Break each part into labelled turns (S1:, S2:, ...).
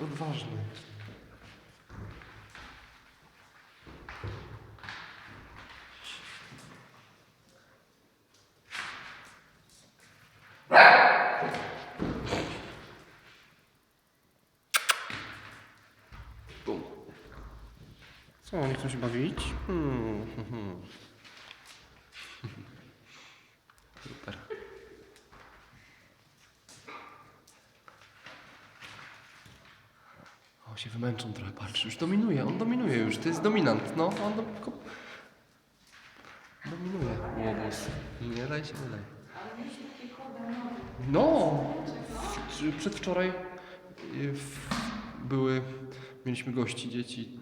S1: ważne.
S2: Bum.
S1: Co, nie chcą się bawić? Hmm, hmm, hmm.
S2: Się wymęczą trochę, patrz, już dominuje, on dominuje już, to jest dominant, no, on ko- dominuje, łobuz. Nie daj się, nie daj. No, przedwczoraj y, były, mieliśmy gości, dzieci,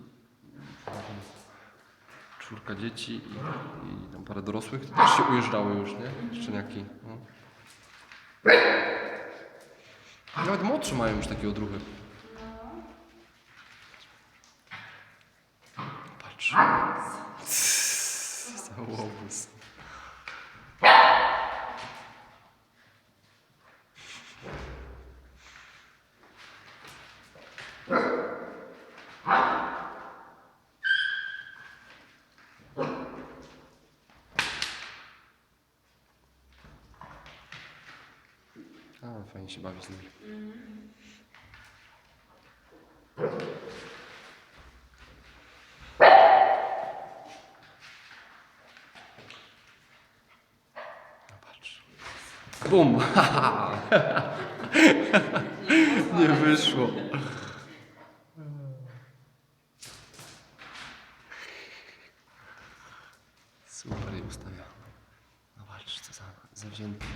S2: czwórka dzieci i, i tam parę dorosłych, to też się ujeżdżały już, nie? Szczeniaki. No. Nawet młodsze mają już takie odruchy. Patrz. Cały łobuz. A, fajnie się bawi z nimi. No patrz. Bum! Nie wyszło. Super je ustawia. No patrz, co za zawzięty.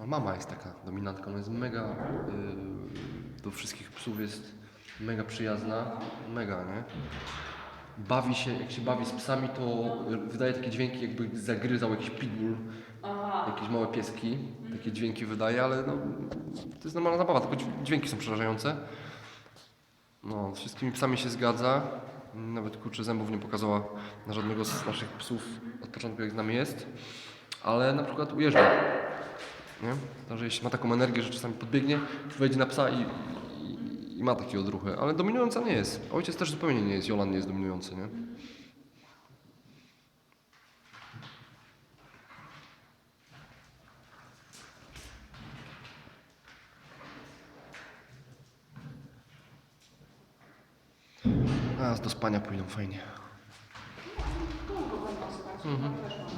S2: No, mama jest taka dominantka, ona jest mega, yy, do wszystkich psów jest mega przyjazna, mega, nie? Bawi się, jak się bawi z psami, to wydaje takie dźwięki, jakby zagryzał jakiś pitbull, jakieś małe pieski, takie dźwięki wydaje, ale no, to jest normalna zabawa, tylko dź- dźwięki są przerażające. No, z wszystkimi psami się zgadza, nawet kurczę zębów nie pokazała na żadnego z naszych psów od początku, jak z nami jest, ale na przykład ujeżdża. Nie? To, że jeśli ma taką energię, że czasami podbiegnie, wejdzie na psa i, i, i ma takie odruchy. Ale dominująca nie jest. Ojciec też zupełnie nie jest. Jolan nie jest dominujący, nie? A, do spania pójdą fajnie.
S3: Mhm. mam nadzieję.